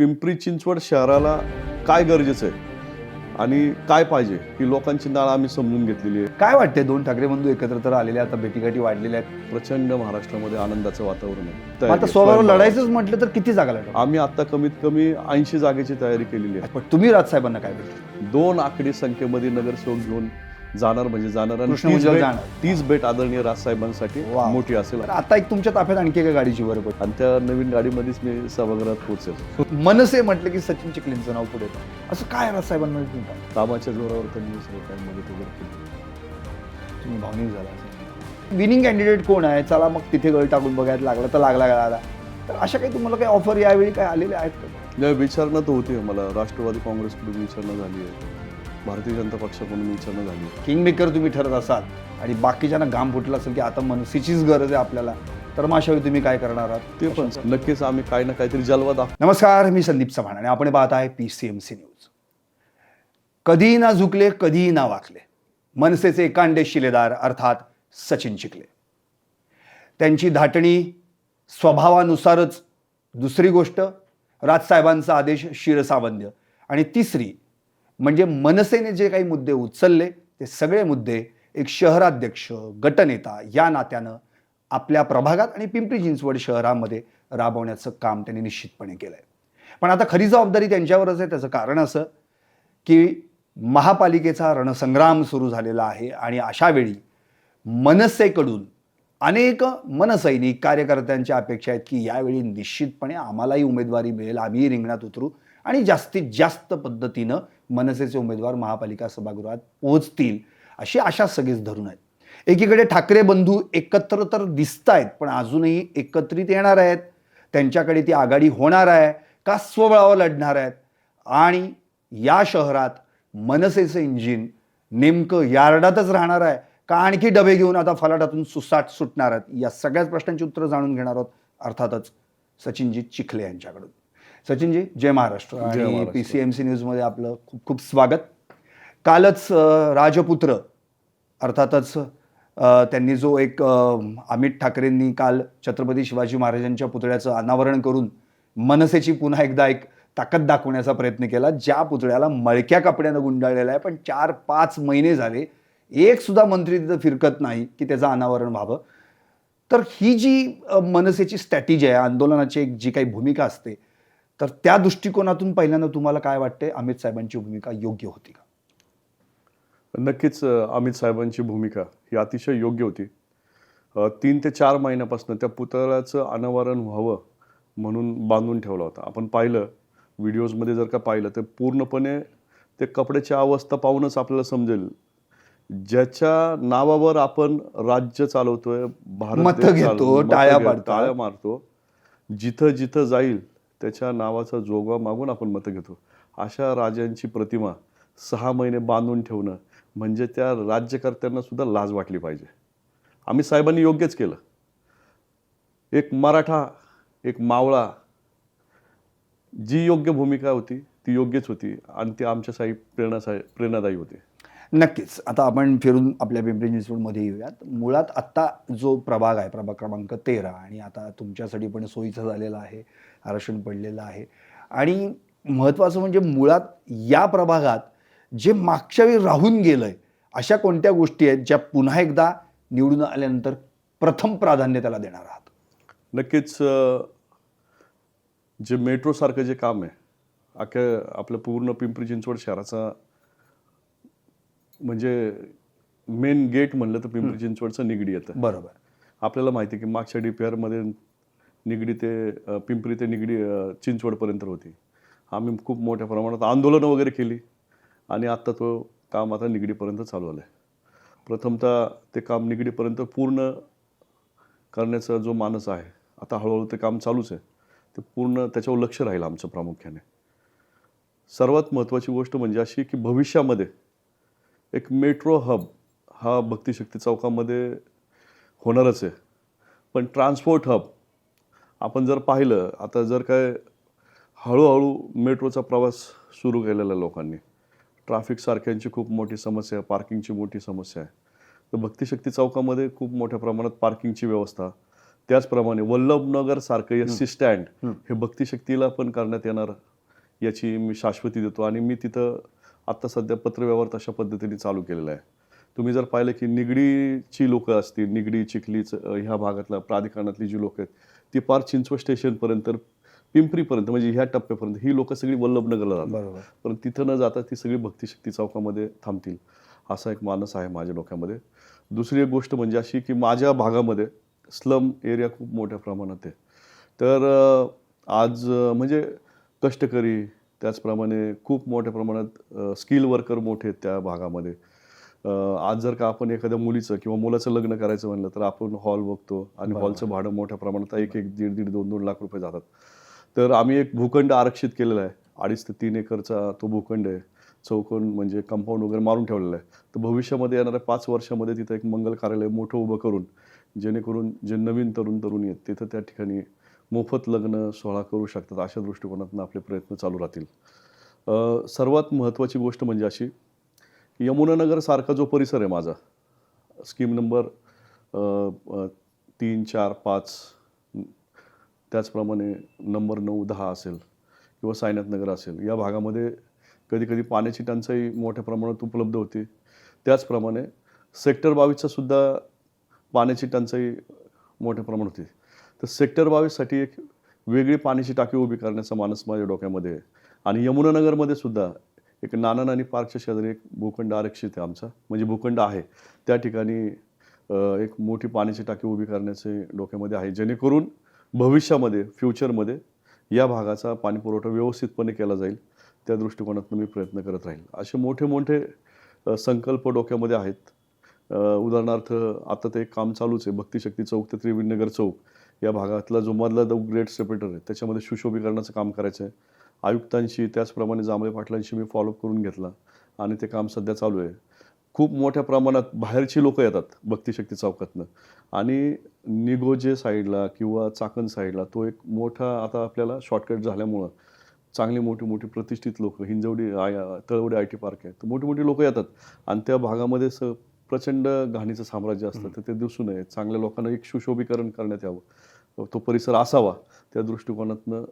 पिंपरी चिंचवड शहराला काय गरजेचं आहे? आणि काय पाहिजे? ही लोकांची नाळ आम्ही समजून घेतलेली आहे. काय वाटते दोन ठाकरे बंधू एकत्र तर आलेले आता भेटीगाठी वाढलेल्या आहेत. प्रचंड महाराष्ट्रामध्ये आनंदाचं वातावरण आहे. आता स्वयंपाक. लढायचंच म्हटलं तर किती जागा लढवा आम्ही आता कमीत कमी ऐंशी जागेची तयारी केलेली आहे. पण तुम्ही राजसाहेबांना काय भेटले दोन आकडी संख्येमध्ये नगरसेवक घेऊन जाणार म्हणजे जाणार आणि कृष्ण तीच भेट- जाणार. तीच भेट आदरणीय राजसाहेबांसाठी वा. मोठी असेल. तर आता एक तुमच्या ताफ्यात आणखी एका गाडीची वर पडली. आणि त्या नवीन गाडीमध्येच मी सभागृहात पोहोचेल. मनसे म्हटलं की सचिन चिखलींचं नाव पुढे येतं. असं काय राजसाहेबांना म्हणता कामाच्या जोरावर त्यांनी सर्व काही मदत वगैरे केली. तुम्ही भावनिक झाला विनिंग कॅन्डिडेट कोण आहे? चला मग तिथे गळ टाकून बघायला लागला तर लागला गळाला तर अशा काही तुम्हाला काही ऑफर यावेळी काय आलेले आहेत का? विचारणा तर होती मला. राष्ट्रवादी काँग्रेसकडून विचारणा झाली आहे भारतीय जनता पक्षाकडून विचारणा झाली आहे. किंग मेकर तुम्ही ठरत असाल आणि बाकीच्यांना घाम फुटला असेल की आता मनसेचीच गरज आहे आपल्याला तर मग अशा वेळी तुम्ही काय करणार आहात? ते पण. नक्कीच आम्ही काही ना काहीतरी जलवा दाखवू. नमस्कार मी संदीप चव्हाण आणि आपण पाहत आहे P C M C news कधीही ना झुकले कधीही ना वाकले मनसेचे एकांडे शिलेदार अर्थात सचिन चिखले. त्यांची धाटणी स्वभावानुसारच दुसरी गोष्ट राजसाहेबांचा आदेश शिरसावंद्य आणि तिसरी म्हणजे मनसेने जे काही मुद्दे उचलले ते सगळे मुद्दे एक शहराध्यक्ष गटनेता या नात्यानं आपल्या प्रभागात आणि पिंपरी चिंचवड शहरामध्ये राबवण्याचं काम त्यांनी निश्चितपणे केलं आहे पण आता खरी जबाबदारी त्यांच्यावरच आहे त्याचं कारण असं की महापालिकेचा रणसंग्राम सुरू झालेला आहे आणि अशा वेळी मनसेकडून अनेक मनसैनिक कार्यकर्त्यांच्या अपेक्षा आहेत की यावेळी निश्चितपणे आम्हालाही उमेदवारी मिळेल आम्हीही रिंगणात उतरू. आणि जास्तीत जास्त पद्धतीनं मनसेचे उमेदवार महापालिका सभागृहात पोहोचतील अशी आशा सगळीच धरून आहेत. एकीकडे ठाकरे बंधू एकत्र तर दिसत आहेत पण अजूनही एकत्रित येणार आहेत. त्यांच्याकडे ती आघाडी होणार आहे का स्वबळावर लढणार आहेत? आणि या शहरात मनसेचं इंजिन नेमकं यार्डातच राहणार आहे का आणखी डबे घेऊन आता फलाटातून सुसाट सुटणार आहेत? या सगळ्याच प्रश्नांची उत्तरं जाणून घेणार आहोत अर्थातच सचिनजी चिखले यांच्याकडून. सचिनजी जय महाराष्ट्र. जय आणि Maharashtra. P C M C न्यूजमध्ये आपलं खूप खूप स्वागत. कालच राजपुत्र अर्थातच त्यांनी जो एक अमित ठाकरेंनी काल छत्रपती शिवाजी महाराजांच्या पुतळ्याचं अनावरण करून मनसेची पुन्हा एकदा एक ताकद दाखवण्याचा प्रयत्न केला ज्या पुतळ्याला मळक्या कपड्यानं गुंडाळलेला आहे. पण चार पाच महिने झाले एक सुद्धा मंत्री तिथं फिरकत नाही की त्याचं अनावरण व्हावं. तर ही जी मनसेची स्ट्रॅटेजी आहे आंदोलनाची एक जी काही भूमिका असते तर त्या दृष्टिकोनातून पहिल्यांदा तुम्हाला काय वाटते अमित साहेबांची भूमिका योग्य होती का? नक्कीच अमित साहेबांची भूमिका ही अतिशय योग्य होती. तीन ते चार महिन्यापासून त्या पुतळ्याचं अनावरण व्हावं म्हणून बांधून ठेवला होता. आपण पाहिलं व्हिडिओजमध्ये जर का पाहिलं तर पूर्णपणे ते कपड्याची अवस्था पाहूनच आपल्याला समजेल. ज्याच्या नावावर आपण राज्य चालवतोय भारत. टाळ्या मारतो जिथं जिथं जाईल त्याच्या नावाचा जोगवा मागून आपण मतं घेतो. अशा राजांची प्रतिमा सहा महिने बांधून ठेवणं म्हणजे त्या राज्यकर्त्यांना सुद्धा लाज वाटली पाहिजे. आम्ही साहेबांनी योग्यच केलं. एक मराठा एक मावळा जी योग्य भूमिका होती ती योग्यच होती आणि ती आमच्यासाठी प्रेरणा प्रेरणादायी होती. नक्कीच. आता आपण फिरून आपल्या पिंपरी चिंचवडमध्ये येऊयात. मुळात आत्ता जो प्रभाग आहे प्रभाग क्रमांक तेरा आणि आता तुमच्यासाठी पण सोयीचा झालेला आहे. आरक्षण पडलेलं आहे. आणि महत्त्वाचं म्हणजे मुळात या प्रभागात जे मागच्या वेळी राहून गेलंय अशा कोणत्या गोष्टी आहेत ज्या पुन्हा एकदा निवडून आल्यानंतर प्रथम प्राधान्य त्याला देणार आहात? नक्कीच जे मेट्रोसारखं जे काम आहे अख्ख्या आपलं पूर्ण पिंपरी चिंचवड शहराचा म्हणजे मेन गेट म्हणलं तर पिंपरी चिंचवडचं निगडी येतं. बरोबर. आपल्याला माहिती आहे की मागच्या डी पी आरमध्ये निगडी ते पिंपरी ते निगडी चिंचवडपर्यंत होती. आम्ही खूप मोठ्या प्रमाणात आंदोलनं वगैरे केली आणि आत्ता तो काम आता निगडीपर्यंत चालू आलं आहे प्रथमतः ते काम निगडीपर्यंत पूर्ण करण्याचा जो मानस आहे आता हळूहळू ते काम चालूच आहे ते पूर्ण त्याच्यावर लक्ष राहील आमचं प्रामुख्याने. सर्वात महत्त्वाची गोष्ट म्हणजे अशी की भविष्यामध्ये एक मेट्रो हब हा भक्तिशक्ती चौकामध्ये होणारच आहे. पण ट्रान्सपोर्ट हब आपण जर पाहिलं आता जर काय हळूहळू मेट्रोचा प्रवास सुरू केलेला आहे लोकांनी. ट्रॅफिक सारख्यांची खूप मोठी समस्या आहे पार्किंगची मोठी समस्या आहे. तर भक्तिशक्ती चौकामध्ये खूप मोठ्या प्रमाणात पार्किंगची व्यवस्था. त्याचप्रमाणे वल्लभनगर सारखं एस सी स्टँड हे भक्तिशक्तीला पण करण्यात येणार याची मी शाश्वती देतो. आणि मी तिथं आत्ता सध्या पत्रव्यवहार तशा पद्धतीने चालू केलेला आहे. तुम्ही जर पाहिलं की निगडीची लोकं असतील निगडी चिखलीच ह्या भागातल्या प्राधिकरणातली जी लोक आहेत ती पार चिंचवड स्टेशनपर्यंत पिंपरीपर्यंत म्हणजे ह्या टप्प्यापर्यंत ही लोक सगळी वल्लभनगरला जातात. पण तिथं न जाता ती सगळी भक्तिशक्ती चौकामध्ये थांबतील. असा एक मानस आहे माझ्या डोक्यामध्ये. दुसरी एक गोष्ट म्हणजे अशी की माझ्या भागामध्ये स्लम एरिया खूप मोठ्या प्रमाणात आहे. तर आज म्हणजे कष्टकरी त्याचप्रमाणे खूप मोठ्या प्रमाणात स्किल वर्कर मोठे आहेत त्या भागामध्ये. आज जर का आपण एखाद्या मुलीचं किंवा मुलाचं लग्न करायचं म्हणलं तर आपण हॉल बघतो आणि हॉलचं भाडं मोठ्या प्रमाणात एक एक दीड दीड दोन दोन लाख रुपये जातात. तर आम्ही एक भूखंड आरक्षित केलेला आहे. अडीच ते तीन एकरचा तो भूखंड आहे. चौकोन म्हणजे कंपाऊंड वगैरे मारून ठेवलेला आहे. तर भविष्यामध्ये येणाऱ्या पाच वर्षामध्ये तिथं एक मंगल कार्यालय मोठं उभं करून जेणेकरून जे नवीन तरुण तरुणी आहेत तिथं त्या ठिकाणी मोफत लग्न सोहळा करू शकतात अशा दृष्टिकोनातून आपले प्रयत्न चालू राहतील. सर्वात महत्त्वाची गोष्ट म्हणजे अशी यमुनानगरसारखा जो परिसर आहे माझा स्कीम नंबर तीन चार पाच त्याचप्रमाणे नंबर नऊ दहा असेल किंवा सायनाथनगर असेल या भागामध्ये कधी कधी पाण्याची टंचाई मोठ्या प्रमाणात उपलब्ध होती. त्याचप्रमाणे सेक्टर बावीसचा सुद्धा पाण्याची टंचाई मोठ्या प्रमाणात होती. तर सेक्टर बावीससाठी एक वेगळी पाण्याची टाकी उभी करण्याचा मानस माझ्या डोक्यामध्ये आहे. आणि यमुनानगरमध्ये सुद्धा एक नाना आणि पार्कच्या शेजारी एक भूखंड आरक्षित आहे आमचा. म्हणजे भूखंड आहे. त्या ठिकाणी एक मोठी पाण्याची टाकी उभी करण्याचे डोक्यामध्ये आहे. जेणेकरून भविष्यामध्ये फ्युचरमध्ये या भागाचा पाणीपुरवठा व्यवस्थितपणे केला जाईल. त्या दृष्टिकोनातून मी प्रयत्न करत राहील. असे मोठे मोठे संकल्प डोक्यामध्ये आहेत. उदाहरणार्थ आता ते एक काम चालूच आहे. भक्तिशक्ती चौक ते त्रिविनगर चौक या भागातला जो मधला द ग्रेट सेपरेटर आहे त्याच्यामध्ये सुशोभीकरणाचं काम करायचं आहे आयुक्तांशी त्याचप्रमाणे जांभळे पाटलांशी मी फॉलोअप करून घेतला. आणि ते काम सध्या चालू आहे. खूप मोठ्या प्रमाणात बाहेरची लोकं येतात भक्तिशक्ती चौकातनं. आणि निगोजे साईडला किंवा चाकण साईडला तो एक मोठा आता आपल्याला शॉर्टकट झाल्यामुळं चांगली मोठी मोठी प्रतिष्ठित लोक Hinjawadi I Talawade I T park आहे. तर मोठी मोठी लोकं येतात. आणि त्या भागामध्ये स प्रचंड घाणीचं साम्राज्य असतं. तर ते दिसू नये चांगल्या लोकांना एक सुशोभीकरण करण्यात यावं. तो परिसर असावा. त्या दृष्टिकोनातनं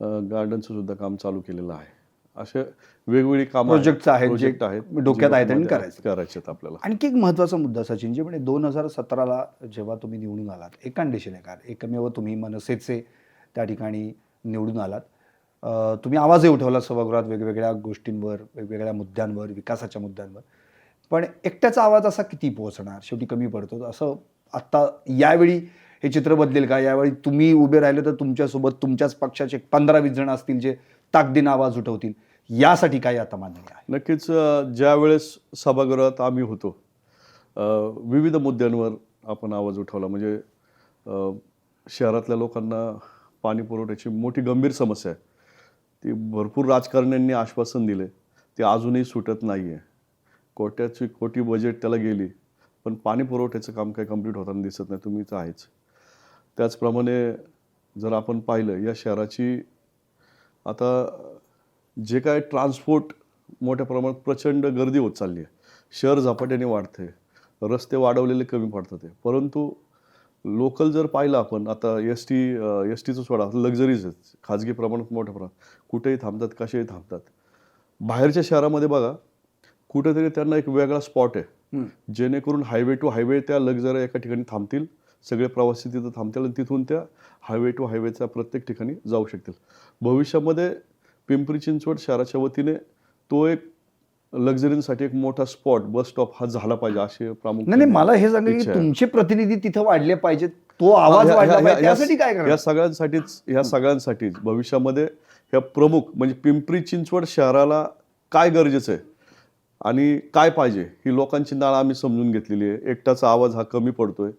गार्डनचं सुद्धा काम चालू केलेलं आहे. असे वेगवेगळी कामं Projects आहेत जे प्रोजेक्ट आहेत डोक्यात आहेत आणि करायचे. करायचे आपल्याला. आणखी एक महत्त्वाचा मुद्दा सचिनजी म्हणजे दोन हजार सतराला जेव्हा तुम्ही निवडून आलात एकांडी शिलेकार एकमेव तुम्ही मनसेचे त्या ठिकाणी निवडून आलात. तुम्ही आवाजही उठवला सभागृहात वेगवेगळ्या गोष्टींवर वेगवेगळ्या मुद्द्यांवर विकासाच्या मुद्द्यांवर. पण एकट्याचा आवाज असा किती पोहोचणार? शेवटी कमी पडतो. असं आत्ता यावेळी हे चित्र बदलेल का? यावेळी तुम्ही उभे राहिले तर तुमच्यासोबत तुमच्याच पक्षाचे पंधरा वीस जण असतील जे ताकदीनं आवाज उठवतील. यासाठी काय आता मान्य आहे? नक्कीच ज्यावेळेस ज्या वेळेस सभागृहात आम्ही होतो विविध मुद्द्यांवर आपण आवाज उठवला. म्हणजे शहरातल्या लोकांना पाणी पुरवठ्याची मोठी गंभीर समस्या आहे. ती भरपूर राजकारण्यांनी आश्वासन दिले. ते अजूनही सुटत नाही आहे कोट्याची कोटी बजेट त्याला गेली पण पाणी पुरवठ्याचं काम काही कंप्लीट होताना दिसत नाही. तुम्ही तर आहेच. त्याचप्रमाणे जर आपण पाहिलं या शहराची आता जे काय ट्रान्सपोर्ट मोठ्या प्रमाणात प्रचंड गर्दी होत चालली आहे. शहर झपाट्याने वाढते रस्ते वाढवलेले कमी पडतात परंतु लोकल जर पाहिलं आपण आता एस टी एस टीचं सोडा लक्झरीज आहेत. खाजगी प्रमाणात मोठ्या प्रमाणात. कुठेही थांबतात कसेही थांबतात. बाहेरच्या शहरामध्ये बघा कुठेतरी त्यांना एक वेगळा स्पॉट आहे. जेणेकरून हायवे टू हायवे त्या लक्झरी एका ठिकाणी थांबतील. सगळे प्रवासी तिथं थांबतील आणि तिथून त्या हायवे टू हायवेच्या प्रत्येक ठिकाणी जाऊ शकतील. भविष्यामध्ये पिंपरी चिंचवड शहराच्या वतीने तो एक लक्झरीसाठी एक मोठा स्पॉट बस स्टॉप हा झाला पाहिजे असे प्रामुख्याने नाही मला हे सांगा की. तुमचे प्रतिनिधी तिथं वाढले पाहिजेत तो आवाज वाढला पाहिजे त्यासाठी काय या सगळ्यांसाठीच ह्या सगळ्यांसाठीच भविष्यामध्ये ह्या प्रमुख म्हणजे पिंपरी चिंचवड शहराला काय गरजेचं आहे आणि काय पाहिजे ही लोकांची नाळ आम्ही समजून घेतलेली आहे. एकटाचा आवाज हा कमी पडतोय.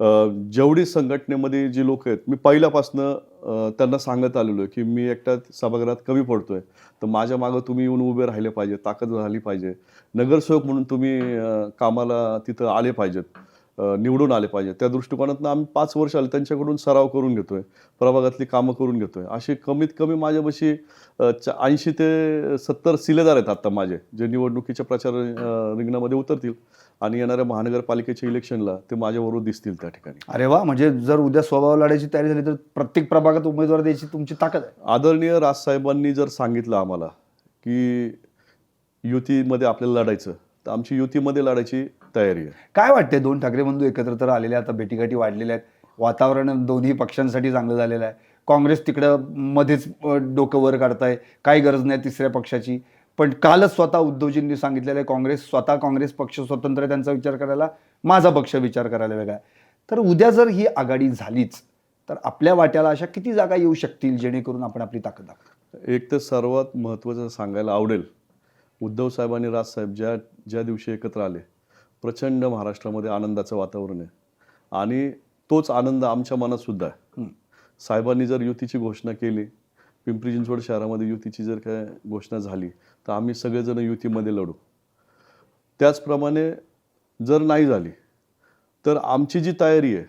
जेवढी संघटनेमध्ये जी लोक आहेत मी पहिल्यापासनं त्यांना सांगत आलेलो आहे की मी एकटा सभागृहात कमी पडतोय. तर माझ्या मागं तुम्ही येऊन उभे राहिले पाहिजे ताकद झाली पाहिजे. नगरसेवक म्हणून तुम्ही कामाला तिथं आले पाहिजेत निवडून आले पाहिजे त्या दृष्टिकोनातून आम्ही पाच वर्ष आले त्यांच्याकडून सराव करून घेतोय प्रभागातली कामं करून घेतोय. असे कमीत कमी माझ्यापाशी ऐंशी ते सत्तर सिलेदार आहेत आता माझे जे निवडणुकीच्या प्रचार रिंगणामध्ये उतरतील. आणि येणाऱ्या महानगरपालिकेच्या इलेक्शनला ते माझ्याबरोबर दिसतील त्या ठिकाणी. अरे वा म्हणजे जर उद्या स्वभाव लढायची तयारी झाली तर प्रत्येक प्रभागात उमेदवार द्यायची तुमची ताकद आहे. आदरणीय राजसाहेबांनी जर सांगितलं आम्हाला की युतीमध्ये आपल्याला लढायचं तर आमची युतीमध्ये लढायची तयारी आहे. काय वाटतंय? दोन ठाकरे बंधू एकत्र तर आलेले आता भेटीगाठी वाढलेल्या आहेत. वातावरण दोन्ही पक्षांसाठी चांगलं झालेलं आहे. काँग्रेस तिकडं मध्येच डोकं वर काढताय. काही गरज नाही तिसऱ्या पक्षाची. पण कालच स्वतः उद्धवजींनी सांगितलेलं आहे काँग्रेस स्वतः काँग्रेस पक्ष स्वतंत्र आहे त्यांचा विचार करायला माझा पक्ष विचार करायला वेगळा आहे. तर उद्या जर ही आघाडी झालीच तर आपल्या वाट्याला अशा किती जागा येऊ शकतील जेणेकरून आपण आपली ताकद दाखवू? एक तर सर्वात महत्त्वाचं सांगायला आवडेल उद्धव साहेब आणि राजसाहेब ज्या ज्या दिवशी एकत्र आले प्रचंड महाराष्ट्रामध्ये आनंदाचं वातावरण आहे. आणि तोच आनंद आमच्या मनात सुद्धा आहे. साहेबांनी जर युतीची घोषणा केली पिंपरी चिंचवड शहरामध्ये युतीची जर काय घोषणा झाली तर आम्ही सगळेजण युतीमध्ये लढू त्याचप्रमाणे जर नाही झाली तर आमची जी तयारी आहे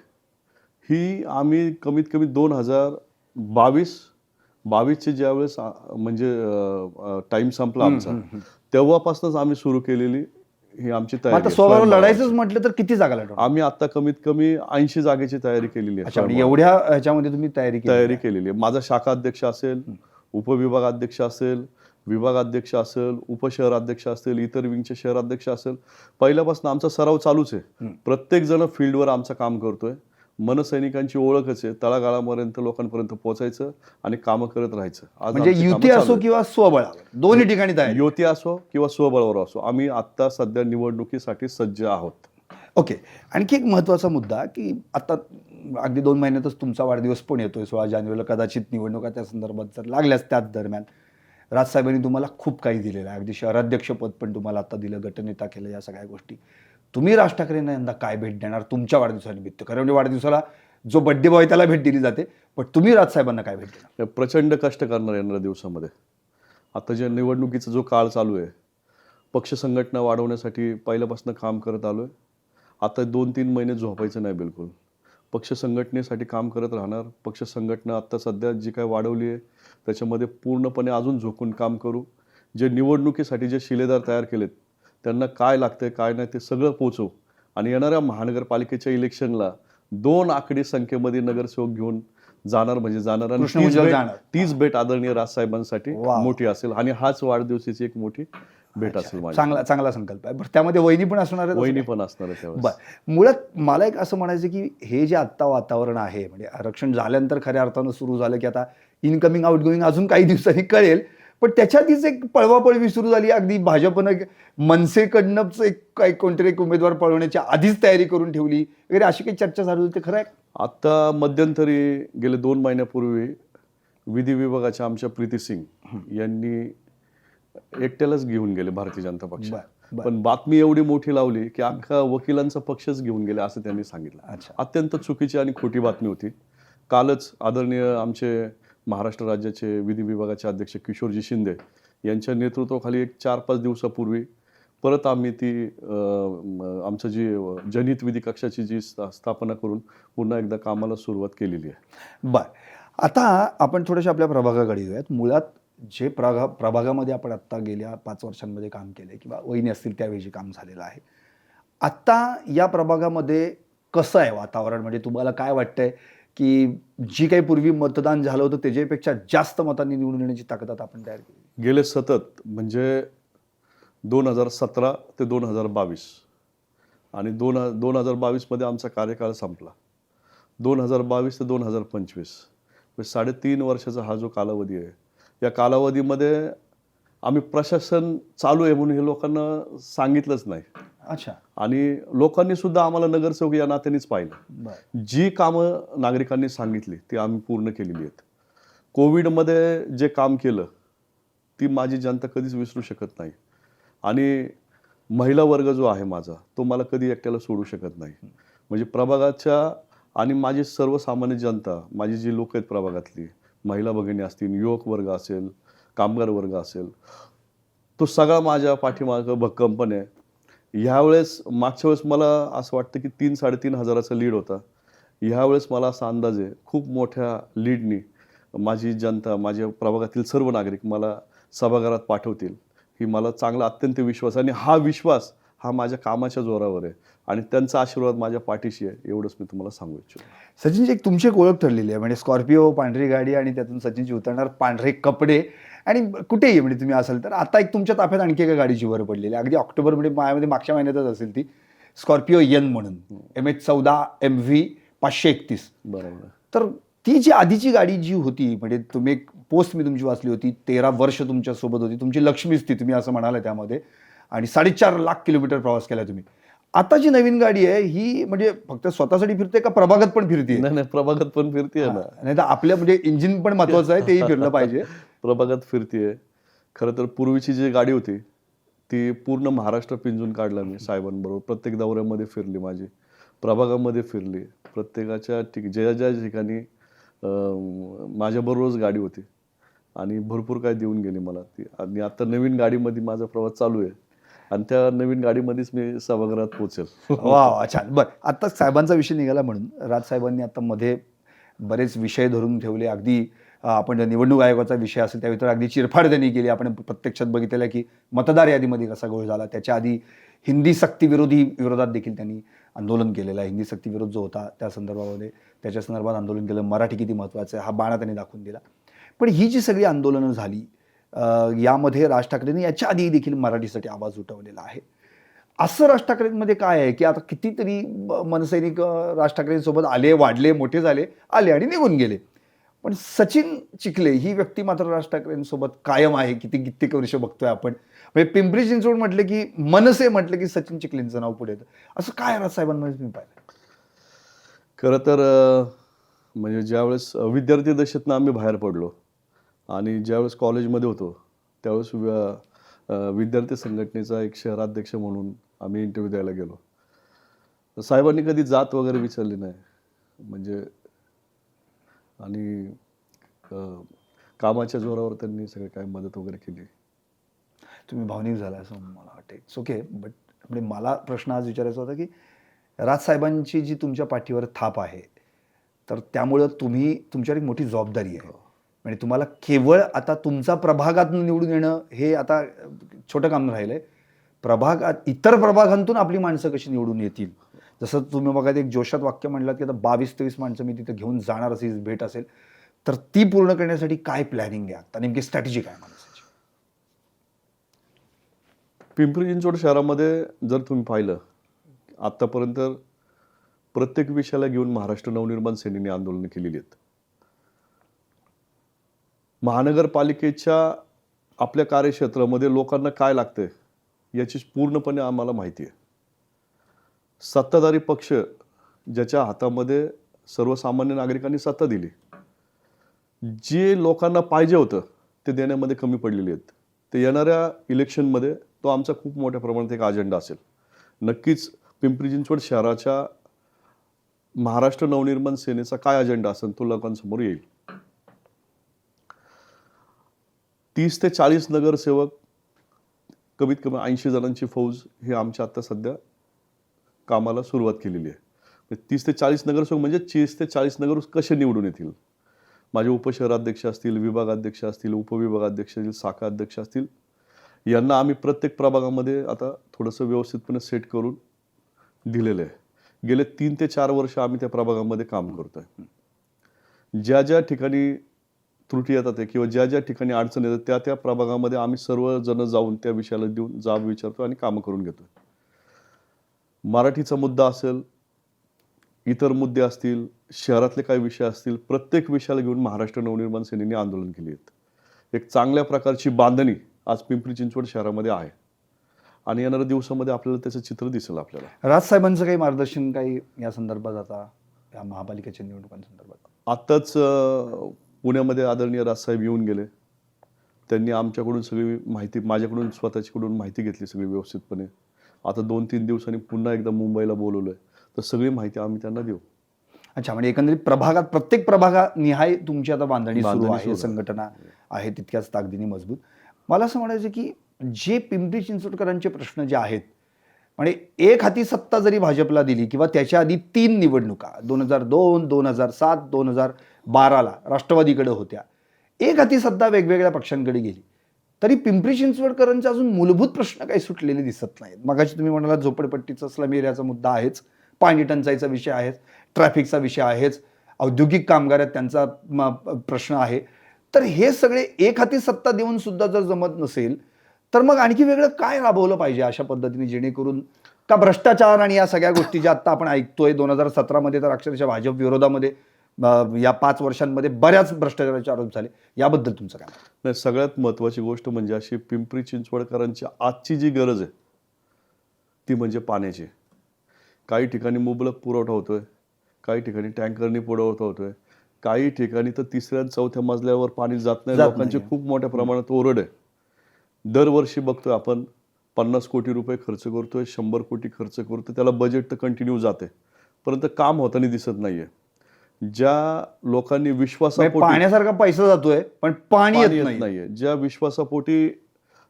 ही आम्ही कमीत कमी दोन हजार बावीस बावीसचे ज्यावेळेस म्हणजे टाइम संपला आमचा तेव्हापासूनच आम्ही सुरू केलेली ही आमची तयारी. स्वभाव. लढायचंच म्हटलं तर किती जागा लढवणार आम्ही आता कमीत कमी ऐंशी जागेची तयारी केलेली आहे म्हणजे. एवढ्या ह्याच्यामध्ये तुम्ही तयारी तयारी केलेली आहे माझा शाखा अध्यक्ष असेल उपविभागाध्यक्ष असेल विभागाध्यक्ष असेल उपशहर अध्यक्ष असेल इतर विंगचे शहर अध्यक्ष असेल पहिल्यापासून आमचा सराव चालूच आहे. प्रत्येक जण फील्डवर आमचं काम करतोय. मनसैनिकांची ओळखच आहे. तळागाळापर्यंत लोकांपर्यंत पोहोचायचं आणि कामं करत राहायचं. म्हणजे युती असो. किंवा स्वबळावर दोन्ही ठिकाणी युती असो किंवा स्वबळावर असो आम्ही आता सध्या निवडणुकीसाठी सज्ज आहोत. ओके. आणखी एक महत्त्वाचा मुद्दा की आता अगदी दोन महिन्यातच तुमचा वाढदिवस पण येतोय सोळा जानेवारीला कदाचित निवडणुका त्या संदर्भात जर लागल्यास त्याच दरम्यान. राजसाहेबांनी तुम्हाला खूप काही दिलेलं आहे. अगदी शहराध्यक्षपद पण तुम्हाला आता दिलं गटनेता केलं या सगळ्या गोष्टी. तुम्ही राज ठाकरेंना यंदा काय भेट देणार? तुमच्या वाढदिवसानिमित्त. खरं म्हणजे वाढदिवसाला जो बड्डे बॉय त्याला भेट दिली जाते. पण तुम्ही राजसाहेबांना काय भेट देणार? प्रचंड कष्ट करणार येणाऱ्या दिवसामध्ये. आता जे निवडणुकीचा जो काळ चालू आहे पक्ष संघटना वाढवण्यासाठी पहिल्यापासून काम करत आलो आहे आता दोन तीन महिने झोपायचं नाही बिलकुल. पक्ष संघटनेसाठी काम करत राहणार. पक्ष संघटना आत्ता सध्या जी काय वाढवली आहे त्याच्यामध्ये पूर्णपणे अजून झोकून काम करू. जे निवडणुकीसाठी जे शिलेदार तयार केलेत त्यांना काय लागतंय काय नाही ते सगळं पोचवू. आणि येणाऱ्या महानगरपालिकेच्या इलेक्शनला दोन आकडी संख्येमध्ये नगरसेवक घेऊन जाणार म्हणजे जाणार. आणि कृष्ण तीच भेट- आदरणीय राजसाहेबांसाठी. मोठी असेल. आणि हाच वाढदिवसाची एक मोठी भेट असेल चांगला चांगला संकल्प आहे. बरं त्यामध्ये वहिनी पण असणार आहे वहिनी पण असणार बर. मुळात मला एक असं म्हणायचं की हे जे आत्ता वातावरण आहे म्हणजे आरक्षण झाल्यानंतर खऱ्या अर्थानं सुरू झालं की आता इनकमिंग आउटगोईंग अजून काही दिवसांनी कळेल. पण त्याच्यातच एक पळवापळवी सुरू झाली. अगदी भाजपनं मनसेकडनंच एक काही कोणतरी एक उमेदवार पळवण्याची आधीच तयारी करून ठेवली. वगैरे अशी काही चर्चा झाली होती ते खरं आहे? आता मध्यंतरी गेले दोन महिन्यापूर्वी विधी विभागाच्या आमच्या प्रीती सिंग यांनी एकट्यालाच घेऊन गेले भारतीय जनता पक्ष. पण बातमी एवढी मोठी लावली की अख्खा वकिलांचा पक्षच घेऊन गेले असं त्यांनी सांगितलं. अच्छा. अत्यंत चुकीची आणि खोटी बातमी होती. कालच आदरणीय आमचे महाराष्ट्र राज्याचे विधी विभागाचे अध्यक्ष किशोरजी शिंदे यांच्या नेतृत्वाखाली एक चार पाच दिवसापूर्वी परत आम्ही ती आमचं जी जनित विधी कक्षाची जी स्थापना करून पुन्हा एकदा कामाला सुरुवात केलेली आहे. बर. आता आपण थोडेसे आपल्या प्रभागाकडे येऊयात. मुळात जे प्रभा प्रभागामध्ये आपण आत्ता गेल्या पाच वर्षांमध्ये काम केले किंवा वहिनी असतील त्यावेळी जे काम झालेलं आहे. आत्ता या प्रभागामध्ये कसं आहे वातावरण? म्हणजे तुम्हाला काय वाटतंय? की जी काही पूर्वी मतदान झालं होतं त्याच्यापेक्षा जास्त मतांनी निवडून येण्याची ताकद आता आपण तयार केली. गेले सतत म्हणजे दोन हजार सतरा ते दोन हजार बावीस. आणि दोन दोन हजार बावीसमध्ये आमचा कार्यकाळ संपला. दोन हजार बावीस ते दोन हजार पंचवीस. म्हणजे साडेतीन वर्षाचा हा जो कालावधी आहे या कालावधीमध्ये आम्ही प्रशासन चालू आहे म्हणून हे लोकांना सांगितलंच नाही. अच्छा. आणि लोकांनी सुद्धा आम्हाला नगरसेवक या नात्यानेच पाहिलं. जी कामं नागरिकांनी सांगितली ती आम्ही पूर्ण केलेली आहेत. कोविडमध्ये जे काम केलं ती माझी जनता कधीच विसरू शकत नाही. आणि महिला वर्ग जो आहे माझा तो मला कधी एकट्याला सोडू शकत नाही. म्हणजे प्रभागाच्या आणि माझी सर्वसामान्य जनता माझी जी लोक आहेत प्रभागातली महिला भगिनी असतील युवक वर्ग असेल कामगार वर्ग असेल तो सगळा माझ्या पाठीमागं भक्कमपणे ह्यावेळेस मागच्या वेळेस मला असं वाटतं की तीन साडेतीन हजाराचा लीड होता. ह्यावेळेस मला असा अंदाज आहे खूप मोठ्या लीडनी माझी जनता माझ्या प्रभागातील सर्व नागरिक मला सभागृहात पाठवतील. ही मला चांगला अत्यंत विश्वास आहे आणि हा विश्वास हा माझ्या कामाच्या जोरावर आहे आणि त्यांचा आशीर्वाद माझ्या पाठीशी आहे एवढंच मी तुम्हाला सांगू इच्छितो. सचिनची एक तुमची एक ओळख ठरलेली आहे म्हणजे स्कॉर्पिओ पांढरी गाडी आणि त्यातून सचिनची उतरणार पांढरे कपडे. आणि कुठेही म्हणजे तुम्ही असाल तर. आता एक तुमच्या ताफ्यात आणखी एका गाडीची वर पडलेली आहे. अगदी ऑक्टोबरमध्ये माझ्यामध्ये मागच्या महिन्यातच असेल ती. स्कॉर्पिओ यन म्हणून. एम एच चौदा एम व्ही पाचशे एकतीस. बरोबर. तर ती जी आधीची गाडी जी होती म्हणजे तुम्ही एक पोस्ट मी तुमची वाचली होती तेरा वर्ष तुमच्यासोबत होती. तुमची लक्ष्मीच ती तुम्ही असं म्हणाला त्यामध्ये. आणि साडेचार लाख किलोमीटर प्रवास केला तुम्ही. आता जी नवीन गाडी आहे ही म्हणजे फक्त स्वतःसाठी फिरते का प्रभागात पण फिरते प्रभागात पण फिरतीये ना. नाही तर आपल्या म्हणजे इंजिन पण महत्वाचं आहे तेही फिरलं पाहिजे. प्रभागात फिरतीये. खरं तर पूर्वीची जी गाडी होती ती पूर्ण महाराष्ट्र पिंजून काढला मी साहेबांबरोबर. प्रत्येक दौऱ्यामध्ये फिरली माझी प्रभागामध्ये फिरली. प्रत्येकाच्या ठिक ज्या ज्या ठिकाणी माझ्याबरोबरच गाडी होती. आणि भरपूर काय देऊन गेली मला ती. आणि आता नवीन गाडीमध्ये माझा प्रवास चालू आहे. आणि त्या नवीन गाडीमध्येच मी सभागृहात पोहोचेल. वा छान. बरं आता साहेबांचा विषय निघाला म्हणून. राज साहेबांनी आता मध्ये बरेच विषय धरून ठेवले. अगदी आपण ज्या निवडणूक आयोगाचा विषय असेल त्या तर अगदी चिरफाड त्यांनी केली. आपण प्रत्यक्षात बघितलेलं की मतदार यादीमध्ये कसा गोळ झाला. त्याच्या आधी हिंदी सक्ती विरोधी विरोधात देखील त्यांनी आंदोलन केलेलं आहे. हिंदी सक्ती विरोध जो होता त्या संदर्भामध्ये त्याच्या संदर्भात आंदोलन केलं. मराठी किती महत्त्वाचं आहे हा बाणा त्यांनी दाखवून दिला. पण ही जी सगळी आंदोलनं झाली यामध्ये राज ठाकरेंनी याच्या आधी देखील मराठीसाठी आवाज उठवलेला आहे. असं राज ठाकरेंमध्ये काय आहे की आता कितीतरी ब- मनसैनिक राज ठाकरेंसोबत आले वाढले मोठे झाले आले आणि निघून गेले. पण सचिन चिखले ही व्यक्ती मात्र राज ठाकरेंसोबत कायम आहे किती कित्येक वर्ष बघतोय आपण. म्हणजे पिंपरी चिंचवड म्हटलं की मनसे म्हटलं की सचिन चिखलेंचं नाव पुढे येतं. असं काय राजसाहेबांमध्ये म्हणजे तुम्ही पाहिलं? खरं तर म्हणजे ज्यावेळेस विद्यार्थी दशेतनं आम्ही बाहेर पडलो आणि ज्यावेळेस कॉलेजमध्ये होतो त्यावेळेस विद्यार्थी संघटनेचा एक शहराध्यक्ष म्हणून आम्ही इंटरव्ह्यू द्यायला गेलो. साहेबांनी कधी जात वगैरे विचारली नाही. म्हणजे आणि कामाच्या जोरावर त्यांनी सगळे काय मदत वगैरे केली. तुम्ही भावनिक झाला असं मला वाटते इट्स ओके बट म्हणजे मला प्रश्न आज विचारायचा होता की राजसाहेबांची जी तुमच्या पाठीवर थाप आहे तर त्यामुळं तुम्ही तुमच्यावर एक मोठी जबाबदारी आहे. म्हणजे तुम्हाला केवळ आता तुमचा प्रभागात निवडून येणं हे आता छोटं काम राहिलं आहे प्रभागात इतर प्रभागांतून आपली माणसं कशी निवडून येतील? जसं तुम्ही बघा एक जोशात वाक्य म्हणलात की आता बावीस तेवीस माणसं मी तिथे घेऊन जाणार अशी भेट असेल तर ती पूर्ण करण्यासाठी काय प्लॅनिंग आहे आता? नेमकी स्ट्रॅटेजी काय माणसाची? पिंपरी चिंचवड शहरामध्ये जर तुम्ही पाहिलं आत्तापर्यंत प्रत्येक विषयाला घेऊन महाराष्ट्र नवनिर्माण सेनेने आंदोलनं केलेली आहेत. महानगरपालिकेच्या आपल्या कार्यक्षेत्रामध्ये लोकांना काय लागतंय याची पूर्णपणे आम्हाला माहिती आहे. सत्ताधारी पक्ष ज्याच्या हातामध्ये सर्वसामान्य नागरिकांनी सत्ता दिली जे लोकांना पाहिजे होतं ते देण्यामध्ये कमी पडलेले आहेत. ते येणाऱ्या इलेक्शनमध्ये तो आमचा खूप मोठ्या प्रमाणात एक अजेंडा असेल. नक्कीच पिंपरी चिंचवड शहराच्या महाराष्ट्र नवनिर्माण सेनेचा काय अजेंडा असेल तो लोकांसमोर येईल. तीस ते चाळीस नगरसेवक कमीत कमी ऐंशी जणांची फौज ही आमच्या आता सध्या कामाला सुरुवात केलेली आहे. म्हणजे तीस ते चाळीस नगरसेवक म्हणजे तीस ते चाळीस नगर कसे निवडून येतील? माझे उपशहराध्यक्ष असतील विभागाध्यक्ष असतील उपविभागाध्यक्ष असतील शाखा अध्यक्ष असतील यांना आम्ही प्रत्येक प्रभागामध्ये आता थोडंसं व्यवस्थितपणे सेट करून दिलेलं आहे. गेले तीन ते चार वर्ष आम्ही त्या प्रभागामध्ये काम करतोय. ज्या ज्या ठिकाणी त्रुटी येतात किंवा ज्या ज्या ठिकाणी अडचण येतात त्या त्या प्रभागामध्ये आम्ही सर्वजण जाऊन त्या विषयाला देऊन जाब विचारतो आणि कामं करून घेतो मराठीचा मुद्दा असेल इतर मुद्दे असतील शहरातले काही विषय असतील प्रत्येक विषयाला घेऊन महाराष्ट्र नवनिर्माण सेनेने आंदोलन केली आहेत. एक चांगल्या प्रकारची बांधणी आज पिंपरी चिंचवड शहरामध्ये आहे. आणि येणाऱ्या दिवसामध्ये आपल्याला त्याचं चित्र दिसेल आपल्याला. राजसाहेबांचं काही मार्गदर्शन काही या संदर्भात आता या महापालिकेच्या निवडणुकांसंदर्भात? आत्ताच पुण्यामध्ये आदरणीय राजसाहेब येऊन गेले. त्यांनी आमच्याकडून सगळी माहिती माझ्याकडून स्वतःच्याकडून माहिती घेतली सगळी व्यवस्थितपणे. आता दोन तीन दिवसांनी पुन्हा एकदा मुंबईला बोलवलं आहे तर सगळी माहिती आम्ही त्यांना देऊ. अच्छा म्हणजे एकंदरीत प्रभागात प्रत्येक प्रभागा निहाय तुमची आता बांधणी सुरू आहे. संघटना आहे तितक्याच ताकदीने मजबूत. मला असं म्हणायचं की जे पिंपरी चिंचवडकरांचे प्रश्न जे आहेत म्हणजे एक हाती सत्ता जरी भाजपला दिली किंवा त्याच्या आधी तीन निवडणुका दोन हजार दोन दोन हजार सात दोन हजार बाराला राष्ट्रवादीकडे होत्या एक हाती सत्ता वेगवेगळ्या पक्षांकडे गेली. तरी पिंपरी चिंचवडकरांचे अजून मूलभूत प्रश्न काही सुटलेले दिसत नाहीत. मगाशी तुम्ही म्हणाला झोपडपट्टीचा स्लम एरियाचा मुद्दा आहेच पाणी टंचाईचा विषय आहेच ट्रॅफिकचा विषय आहेच औद्योगिक कामगार त्यांचा प्रश्न आहे. तर हे सगळे एक हाती सत्ता देऊन सुद्धा जर जमत नसेल तर मग आणखी वेगळं काय राबवलं पाहिजे अशा पद्धतीने जेणेकरून का भ्रष्टाचार आणि या सगळ्या गोष्टी ज्या आता आपण ऐकतोय दोन हजार सतरामध्ये तर अक्षरशः भाजप विरोधामध्ये या पाच वर्षांमध्ये बऱ्याच भ्रष्टाचाराचे आरोप झाले. याबद्दल तुमचं काय? नाही सगळ्यात महत्त्वाची गोष्ट म्हणजे अशी पिंपरी चिंचवडकरांची आजची जी गरज आहे ती म्हणजे पाण्याची काही ठिकाणी मुबलक पुरवठा होतोय काही ठिकाणी टँकरनी पुरवठा होतोय काही ठिकाणी तर तिसऱ्या चौथ्या मजल्यावर पाणी जात नाही. लोकांची. खूप मोठ्या प्रमाणात ओरड आहे. दरवर्षी बघतोय आपण पन्नास कोटी रुपये खर्च करतोय शंभर कोटी खर्च करतोय त्याला बजेट तर कंटिन्यू जाते. परंतु काम होताना दिसत नाहीये. ज्या लोकांनी म्हणजे विश्वासापोटी पाण्यासारखा पैसा जातोय पण पाणी येत येत नाही नाहीये. ज्या विश्वासापोटी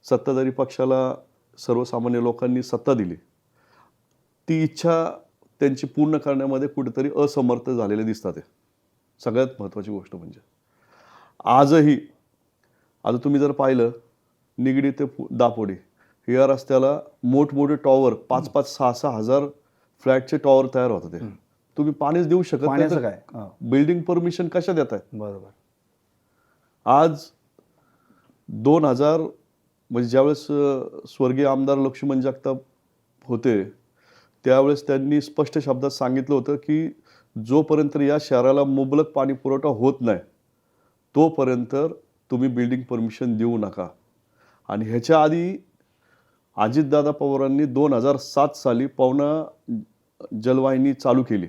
सत्ताधारी पक्षाला सर्वसामान्य लोकांनी सत्ता दिली ती इच्छा त्यांची पूर्ण करण्यामध्ये कुठेतरी असमर्थ झालेले दिसतात सगळ्यात महत्त्वाची गोष्ट म्हणजे. आजही आता तुम्ही जर पाहिलं निगडी ते दापोडी या रस्त्याला मोठमोठे टॉवर पाच पाच सहा सहा हजार फ्लॅटचे टॉवर तयार होतात ते तुम्ही पाणीच देऊ शकत नाही पाण्याचं काय? हा, बिल्डिंग परमिशन कशा देत आहे बरोबर. आज दोन हजार म्हणजे ज्यावेळेस अ, स्वर्गीय आमदार लक्ष्मण जगताप होते त्यावेळेस त्यांनी स्पष्ट शब्दात सांगितलं होतं की जोपर्यंत या शहराला मुबलक पाणी पुरवठा होत नाही तोपर्यंत तुम्ही बिल्डिंग परमिशन देऊ नका. आणि ह्याच्या आधी अजितदादा पवारांनी दोन हजार सात साली पवना जलवाहिनी चालू केली.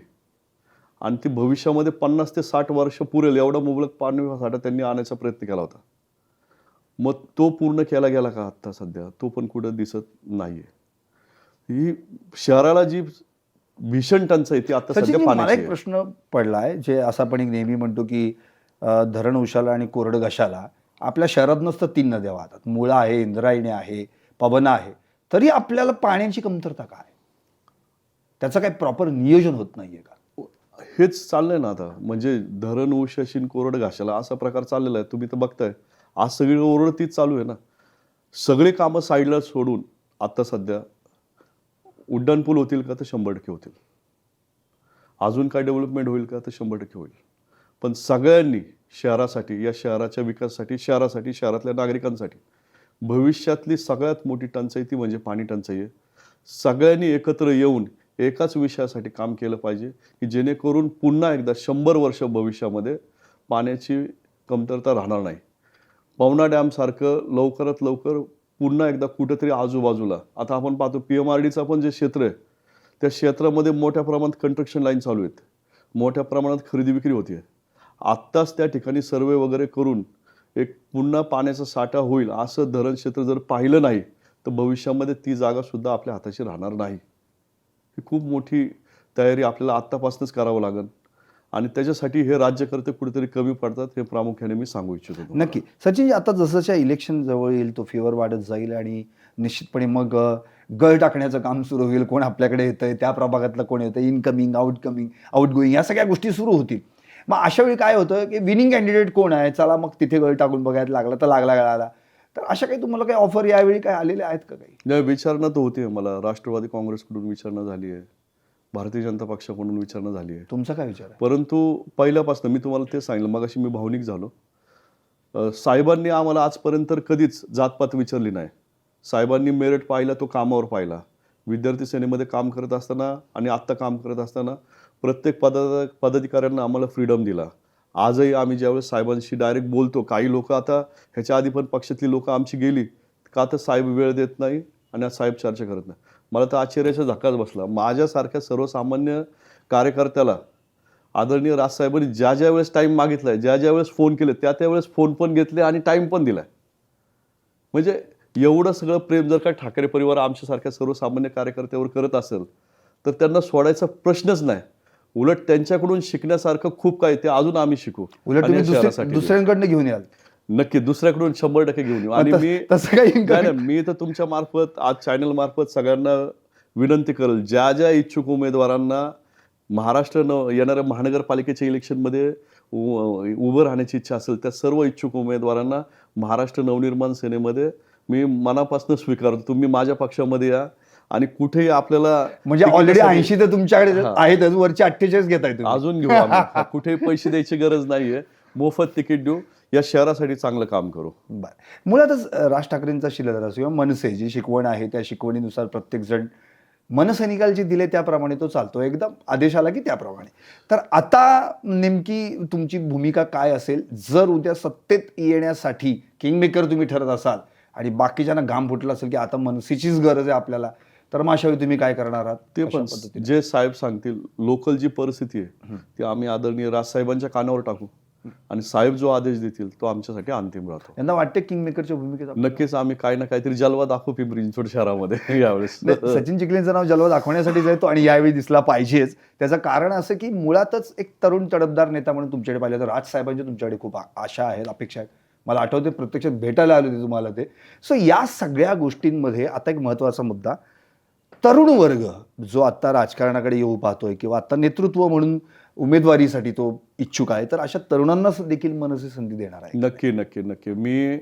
आणि ती भविष्यामध्ये पन्नास ते साठ वर्ष पुरेल एवढा मुबलक पाणीसाठा त्यांनी आणायचा प्रयत्न केला होता. मग तो पूर्ण केला गेला का आत्ता सध्या? तो पण कुठं दिसत नाहीये. ही शहराला जी भीषण टंचाई ती आता सध्या मला एक आहे. प्रश्न पडलाय जे असं आपण एक नेहमी म्हणतो की धरण उशाला आणि कोरड घशाला आपल्या शहरात नसतं तीन नद्या वाहतात. मुळा आहे इंद्रायणी आहे पवना आहे. तरी आपल्याला पाण्याची कमतरता काय? त्याचं काही प्रॉपर नियोजन होत नाहीये का? हेच चाललंय ना आता. म्हणजे धरण उशाशीन कोरड घाशाला असा प्रकार चाललेला आहे. तुम्ही तर बघताय. आज सगळी ओरड तीच चालू आहे ना. सगळे कामं साईडला सोडून आता सध्या उड्डाण पूल होतील का तर शंभर टक्के होतील. अजून काय डेव्हलपमेंट होईल का तर शंभर टक्के होईल. पण सगळ्यांनी शहरासाठी या शहराच्या विकासासाठी शहरासाठी शहरातल्या नागरिकांसाठी भविष्यातली सगळ्यात मोठी टंचाई ती म्हणजे पाणी टंचाई आहे. सगळ्यांनी एकत्र येऊन एकाच विषयासाठी काम केलं पाहिजे की जेणेकरून पुन्हा एकदा शंभर वर्ष भविष्यामध्ये पाण्याची कमतरता राहणार नाही. पवना डॅमसारखं लवकरात लवकर पुन्हा एकदा कुठेतरी आजूबाजूला आता आपण पाहतो पी एम आर डीचं पण जे क्षेत्र आहे त्या क्षेत्रामध्ये मोठ्या प्रमाणात कंस्ट्रक्शन लाईन चालू आहेत. मोठ्या प्रमाणात खरेदी विक्री होते आत्ताच त्या ठिकाणी सर्वे वगैरे करून एक पुन्हा पाण्याचा साठा होईल असं धरण क्षेत्र जर पाहिलं नाही तर भविष्यामध्ये ती जागासुद्धा आपल्या हाताशी राहणार नाही. ही खूप मोठी तयारी आपल्याला आत्तापासूनच करावं लागेल. आणि त्याच्यासाठी हे राज्यकर्ते कुठेतरी कमी पडतात हे प्रामुख्याने मी सांगू इच्छितो नक्की. सचिन आता जसं इलेक्शन जवळ येईल तो फेवर वाढत जाईल आणि निश्चितपणे मग गळ टाकण्याचं काम सुरू होईल. कोण आपल्याकडे येतंय त्या प्रभागातलं कोण येतं इनकमिंग आउटकमिंग आउटगोईंग या सगळ्या गोष्टी सुरू होतील. मग अशा वेळी काय होतं की विनिंग कॅन्डिडेट कोण आहे? चला मग तिथे गळ टाकून बघायला लागला तर लागला गळाला. तर अशा काही तुम्हाला काही ऑफर यावेळी काय आलेले आहेत का काही? नाही विचारणा तर होती मला. राष्ट्रवादी काँग्रेसकडून विचारणा झाली आहे भारतीय जनता पक्षाकडून विचारणा झाली आहे तुमचा काय विचार आहे? परंतु पहिल्यापासून मी तुम्हाला ते सांगितलं. मग मी भावनिक झालो. अ, साहेबांनी आम्हाला आजपर्यंत तर कधीच जातपात विचारली नाही. साहेबांनी मेरिट पाहिला तो कामावर पाहिला. विद्यार्थी सेनेमध्ये काम करत असताना आणि आत्ता काम करत असताना प्रत्येक पद पदाधिकाऱ्यांना आम्हाला फ्रीडम दिला. आजही आम्ही ज्यावेळेस साहेबांशी डायरेक्ट बोलतो काही लोक आता ह्याच्या आधी पण पक्षातली लोक आमची गेली का तर साहेब वेळ देत नाही आणि आज साहेब चर्चा करत नाही. मला तर आश्चर्याचा धक्काच बसला. माझ्यासारख्या सर्वसामान्य कार्यकर्त्याला आदरणीय राजसाहेबांनी ज्या ज्या वेळेस टाईम मागितलाय ज्या ज्या वेळेस फोन केले त्या त्यावेळेस फोन पण घेतले आणि टाईम पण दिलाय म्हणजे एवढं सगळं प्रेम जर का ठाकरे परिवार आमच्यासारख्या सर्वसामान्य कार्यकर्त्यावर करत असेल तर त्यांना सोडायचा प्रश्नच नाही. उलट त्यांच्याकडून शिकण्यासारखं खूप काही ते अजून आम्ही शिकू. उलट तुम्ही दुसऱ्या- दुसऱ्यांकडनं घेऊन याल. नक्की दुसऱ्याकडून शंभर टक्के घेऊन येऊ. आणि तस- मी तसं काही नाही नाही, मी तर तुमच्या मार्फत आज चॅनल मार्फत सगळ्यांना विनंती करेल. ज्या ज्या इच्छुक उमेदवारांना महाराष्ट्र न येणाऱ्या महानगरपालिकेच्या इलेक्शनमध्ये उ- उभं राहण्याची इच्छा असेल त्या सर्व इच्छुक उमेदवारांना महाराष्ट्र नवनिर्माण सेनेमध्ये मी मनापासून स्वीकारतो. तुम्ही माझ्या पक्षामध्ये या. आणि कुठेही आपल्याला म्हणजे ऑलरेडी ऐंशी तर तुमच्याकडे. आहेतच वरचे अठ्ठेचाळीस घेताय तुम्ही. अजून घेऊ आम्ही. कुठेही पैसे द्यायची गरज नाहीये. मोफत तिकीट देऊ. या शहरासाठी चांगलं काम करू. बरं. मुळातच अं, राज ठाकरेंचा शिलेदार असो किंवा मनसे जी शिकवण आहे त्या शिकवणीनुसार प्रत्येक जण मनसैनिकाला जे दिले त्याप्रमाणे तो चालतो. एकदम आदेश आला की त्याप्रमाणे. तर आता नेमकी तुमची भूमिका काय असेल? जर उद्या सत्तेत येण्यासाठी किंगमेकर तुम्ही ठरत असाल आणि बाकीच्यांना घाम फुटला असेल की आता मनसेचीच गरज आहे आपल्याला तर मग अशावेळी तुम्ही काय करणार आहात? ते पण पद्धतीने? जे साहेब सांगतील लोकल जी परिस्थिती आहे ती आम्ही आदरणीय राजसाहेबांच्या कानावर टाकू. आणि साहेब जो आदेश देतील तो आमच्यासाठी अंतिम राहतो. यांना वाटते किंगमेकरच्या भूमिकेत आपण- नक्कीच आम्ही काही ना काहीतरी जलवा दाखवू पिंपरी चिंचवड शहरामध्ये यावेळेस. नाही, सचिन चिखलेंचं नाव जलवा दाखवण्यासाठीच आहे तो आणि यावेळी दिसला पाहिजेच. त्याचं कारण असं की मुळातच एक तरुण तडफदार नेता म्हणून तुमच्याकडे पाहिलं तर राज साहेबांच्या तुमच्याकडे खूप आ- आशा आहेत अपेक्षा आहेत. मला आठवते प्रत्यक्षात भेटायला आले होते तुम्हाला ते. सो या सगळ्या गोष्टींमध्ये आता एक महत्त्वाचा मुद्दा तरुण वर्ग जो आता राजकारणाकडे येऊ पाहतोय किंवा आता नेतृत्व म्हणून उमेदवारीसाठी तो इच्छुक आहे तर अशा तरुणांना देखील मनसे संधी देणार आहे. नक्की नक्की नक्की. मी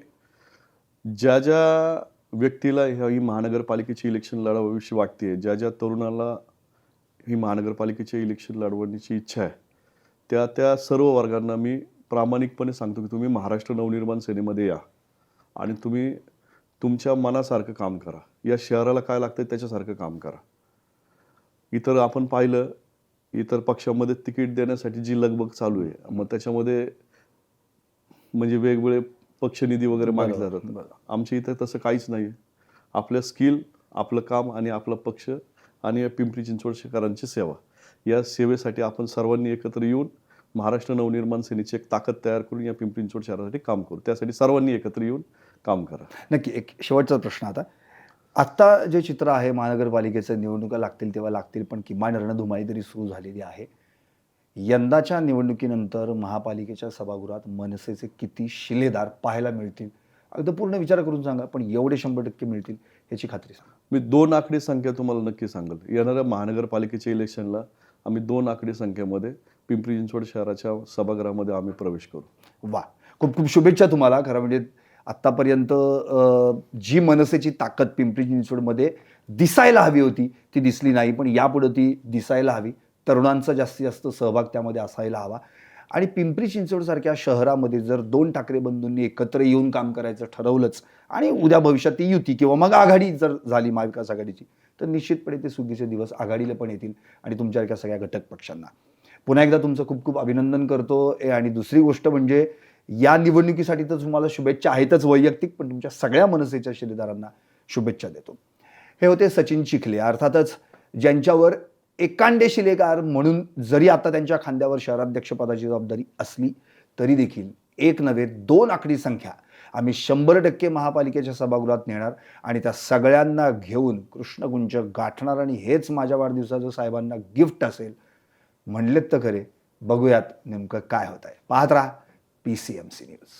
ज्या ज्या व्यक्तीला ह्या- ही महानगरपालिकेची इलेक्शन लढवाविषयी वाटते ज्या ज्या तरुणाला ही महानगरपालिकेचे इलेक्शन लढवण्याची इच्छा आहे त्या त्या सर्व वर्गांना मी प्रामाणिकपणे सांगतो की तुम्ही महाराष्ट्र नवनिर्माण सेनेमध्ये या आणि तुम्ही तुमच्या मनासारखं काम करा. या शहराला काय लागतं त्याच्यासारखं काम करा. इतर आपण पाहिलं इतर पक्षामध्ये तिकीट देण्यासाठी जी लगबग चालू आहे मग त्याच्यामध्ये म्हणजे वेगवेगळे पक्षनिधी वगैरे मागितले जातात. आमच्या इथं तसं काहीच नाही आपलं स्किल आपलं काम आणि आपला पक्ष आणि पिंपरी चिंचवड शहरांची सेवा. या सेवेसाठी आपण सर्वांनी एकत्र येऊन महाराष्ट्र नवनिर्माण सेनेची एक ताकद तयार करून या पिंपरी चिंचवड शहरासाठी काम करू. त्यासाठी सर्वांनी एकत्र येऊन काम करा. नक्की एक शेवटचा प्रश्न आता. आत्ता जे चित्र आहे महानगरपालिकेचं निवडणुका लागतील तेव्हा लागतील पण किमान रणधुमाळी तरी सुरू झालेली आहे. यंदाच्या निवडणुकीनंतर महापालिकेच्या सभागृहात मनसेचे किती शिलेदार पाहायला मिळतील? अगदी पूर्ण विचार करून सांगा पण एवढे शंभर टक्के मिळतील याची खात्री सांगा. मी दोन आकडी संख्या तुम्हाला नक्की सांगेल येणाऱ्या महानगरपालिकेच्या इलेक्शनला आम्ही दोन आकडी संख्येमध्ये पिंपरी चिंचवड शहराच्या सभागृहामध्ये आम्ही प्रवेश करू. वा. खूप खूप शुभेच्छा तुम्हाला खरं म्हणजे आत्तापर्यंत जी मनसेची ताकद पिंपरी चिंचवडमध्ये दिसायला हवी होती ती दिसली नाही पण यापुढे ती दिसायला हवी. तरुणांचा जास्तीत जास्त सहभाग त्यामध्ये असायला हवा. आणि पिंपरी चिंचवडसारख्या शहरामध्ये जर दोन ठाकरे बंधूंनी एकत्र येऊन काम करायचं ठरवलंच आणि उद्या भविष्यात ती युती किंवा मग आघाडी जर झाली महाविकास आघाडीची तर निश्चितपणे ते सुगीचे दिवस आघाडीला पण येतील आणि तुमच्यासारख्या सगळ्या घटक पक्षांना. पुन्हा एकदा तुमचं खूप खूप अभिनंदन करतो. ए आणि दुसरी गोष्ट म्हणजे या निवडणुकीसाठी तर तुम्हाला शुभेच्छा आहेतच वैयक्तिक पण तुमच्या सगळ्या मनसेच्या शिलेदारांना शुभेच्छा देतो. हे होते सचिन चिखले. अर्थातच ज्यांच्यावर एकांडे शिलेकार म्हणून जरी आता त्यांच्या खांद्यावर शहराध्यक्षपदाची जबाबदारी असली तरी देखील एक नव्हे दोन आकडी संख्या आम्ही शंभर टक्के महापालिकेच्या सभागृहात नेणार आणि त्या सगळ्यांना घेऊन कृष्णकुंज गाठणार. आणि हेच माझ्या वाढदिवसाचं साहेबांना गिफ्ट असेल. म्हणलेत तर खरे. बघूयात नेमकं काय होत आहे पाहत राहा. P C M C news